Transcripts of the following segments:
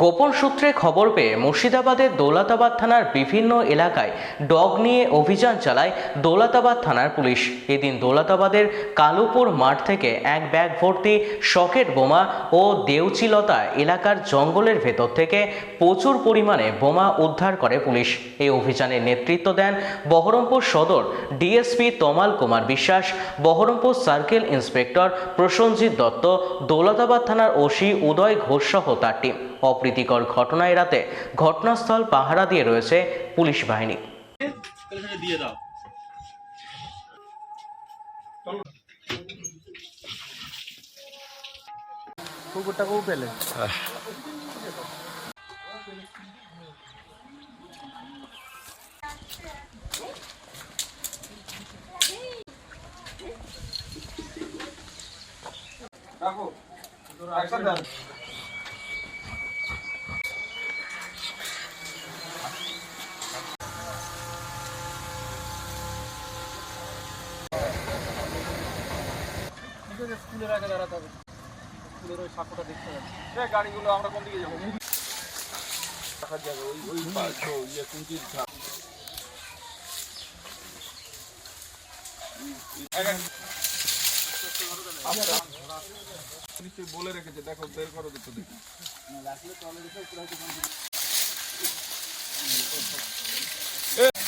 গোপন সূত্রে খবর পেয়ে মুর্শিদাবাদের দৌলতাবাদ থানার বিভিন্ন এলাকায় ডগ নিয়ে অভিযান চালায় দৌলতাবাদ থানার পুলিশ। এদিন দৌলতাবাদের কালুপুর মাঠ থেকে এক ব্যাগ ভর্তি সকেট বোমা ও দেউচিলতা এলাকার জঙ্গলের ভেতর থেকে প্রচুর পরিমাণে বোমা উদ্ধার করে পুলিশ। এই অভিযানের নেতৃত্ব দেন বহরমপুর সদর DSP Tamal Kumar Biswas, Baharampur circle inspector Prasenjit Dutta, Daulatabad থানার ওসি উদয় ঘোষ সহ তার টিম। অপ্রীতিকর ঘটনা এড়াতে ঘটনাস্থল পাহারা দিয়ে রয়েছে পুলিশ বাহিনী। দিয়ে দাও কুকুরটা কু স্কুলের আগে হবে। স্কুলের ওই দেখতে গাড়িগুলো আমরা কোন দিকে যাব? জায়গা ওই ওই বলে রেখেছে দেখো বের করো দেখি ঢাকা দিয়ে রাখা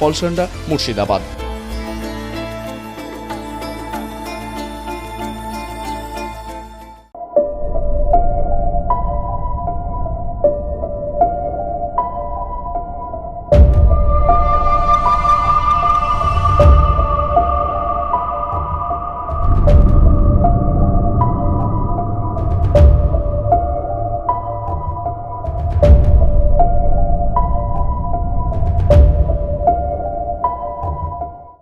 Palsanda Murshidabad.